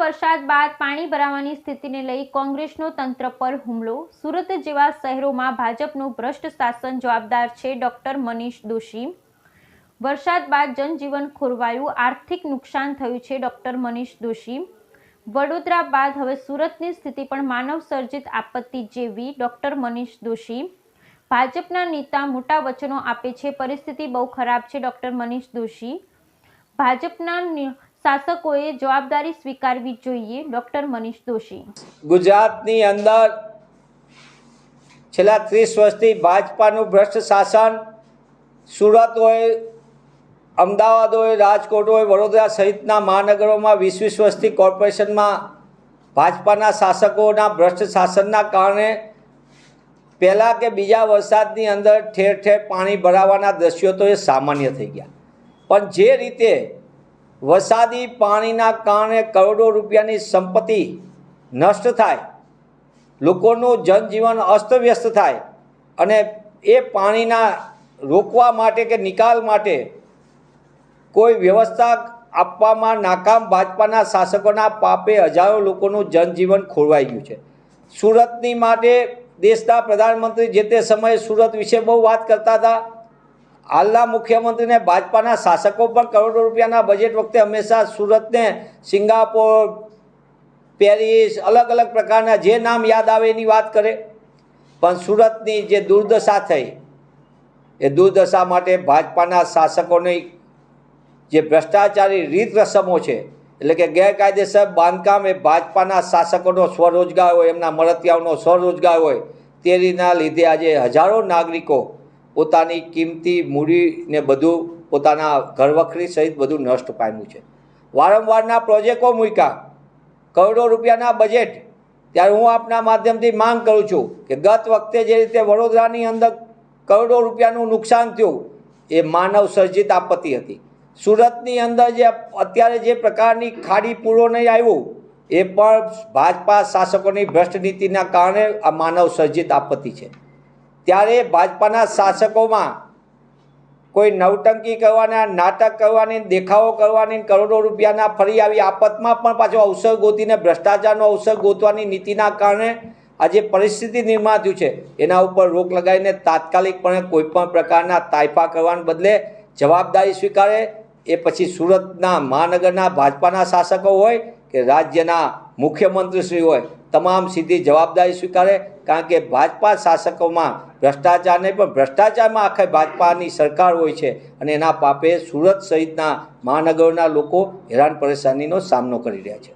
વરસાદ બાદ પાણી ભરાવાની સ્થિતિને લઈ કોંગ્રેસનો તંત્ર પર હુમલો. સુરત જેવા શહેરોમાં ભાજપનું ભ્રષ્ટ શાસન જવાબદાર છે ડોક્ટર મનીષ દોશી. વરસાદ બાદ જનજીવન ખોરવાયું, આર્થિક નુકસાન થયું છે ડોક્ટર મનીષ દોશી. વડોદરા બાદ હવે સુરતની સ્થિતિ પણ માનવ સર્જિત આપત્તિ જેવી, ડોક્ટર મનીષ દોશી. ભાજપના નેતા મોટા વચનો આપે છે, પરિસ્થિતિ બહુ ખરાબ છે ડોક્ટર મનીષ દોશી. ભાજપના શાસકોએ જવાબદારી સ્વીકારવી જોઈએ, ડોક્ટર મનીષ દોશી. ગુજરાતની અંદર છેલ્લા ત્રીસ વર્ષથી ભાજપાનું ભ્રષ્ટ શાસન, સુરત હોય, અમદાવાદ હોય, રાજકોટ હોય, વડોદરા સહિતના મહાનગરોમાં વીસ વીસ વર્ષથી કોર્પોરેશનમાં ભાજપાના શાસકોના ભ્રષ્ટ શાસનના કારણે પહેલાં કે બીજા વરસાદની અંદર ઠેર ઠેર પાણી ભરાવાના દ્રશ્યો તો એ સામાન્ય થઈ ગયા. પણ જે રીતે વરસાદી પાણીના કારણે કરોડો રૂપિયાની સંપત્તિ નષ્ટ થાય, લોકોનું જનજીવન અસ્તવ્યસ્ત થાય અને એ પાણીના રોકવા માટે કે નિકાલ માટે કોઈ વ્યવસ્થા આપવામાં નાકામ ભાજપાના શાસકોના પાપે હજારો લોકોનું જનજીવન ખોરવાઈ ગયું છે. સુરતની માટે દેશના પ્રધાનમંત્રી જે તે સમયે સુરત વિશે બહુ વાત કરતા હતા હાલના મુખ્યમંત્રીને ભાજપાના શાસકો પણ કરોડો રૂપિયાના બજેટ વખતે હંમેશા સુરતને સિંગાપોર, પેરિસ, અલગ અલગ પ્રકારના જે નામ યાદ આવે એની વાત કરે. પણ સુરતની જે દુર્દશા થઈ, એ દુર્દશા માટે ભાજપાના શાસકોની જે ભ્રષ્ટાચારી રીત રસમો છે, એટલે કે ગેરકાયદેસર બાંધકામ એ ભાજપાના શાસકોનો સ્વરોજગાર હોય, એમના મળતિયાઓનો સ્વરોજગાર હોય તે રીતના લીધે આજે હજારો નાગરિકો પોતાની કિંમતી મૂડીને બધું પોતાના ઘરવખરી સહિત બધું નષ્ટ પામ્યું છે. વારંવારના પ્રોજેક્ટો મૂક્યા. કરોડો રૂપિયાના બજેટ ત્યારે હું આપના માધ્યમથી માંગ કરું છું કે ગત વખતે જે રીતે વડોદરાની અંદર કરોડો રૂપિયાનું નુકસાન થયું, એ માનવ સર્જિત આપત્તિ હતી. સુરતની અંદર જે અત્યારે જે પ્રકારની ખાડી પૂરો નહીં આવ્યું, એ પણ ભાજપા શાસકોની ભ્રષ્ટ નીતિના કારણે આ માનવ સર્જિત આપત્તિ છે. ત્યારે ભાજપાના શાસકોમાં કોઈ નવટંકી કરવાના, નાટક કરવાની, દેખાવો કરવાની કરોડો રૂપિયાના ફરી આવી આફતમાં પણ પાછો અવસર ગોતીને, ભ્રષ્ટાચારનો અવસર ગોતવાની નીતિના કારણે આજે પરિસ્થિતિ નિર્માણ થયું છે. એના ઉપર રોક લગાવીને તાત્કાલિકપણે કોઈપણ પ્રકારના તાઇફા કરવાને બદલે જવાબદારી સ્વીકારે. એ પછી સુરતના મહાનગરના ભાજપાના શાસકો હોય કે રાજ્યના મુખ્યમંત્રીશ્રી હોય તમામ સીધી જવાબદારી સ્વીકારે, કારણ કે ભાજપા શાસકોમાં ભ્રષ્ટાચાર નહીં, પણ ભ્રષ્ટાચારમાં આખા ભાજપાની સરકાર હોય છે અને એના પાપે સુરત સહિતના મહાનગરોના લોકો હેરાન પરેશાનીનો સામનો કરી રહ્યા છે.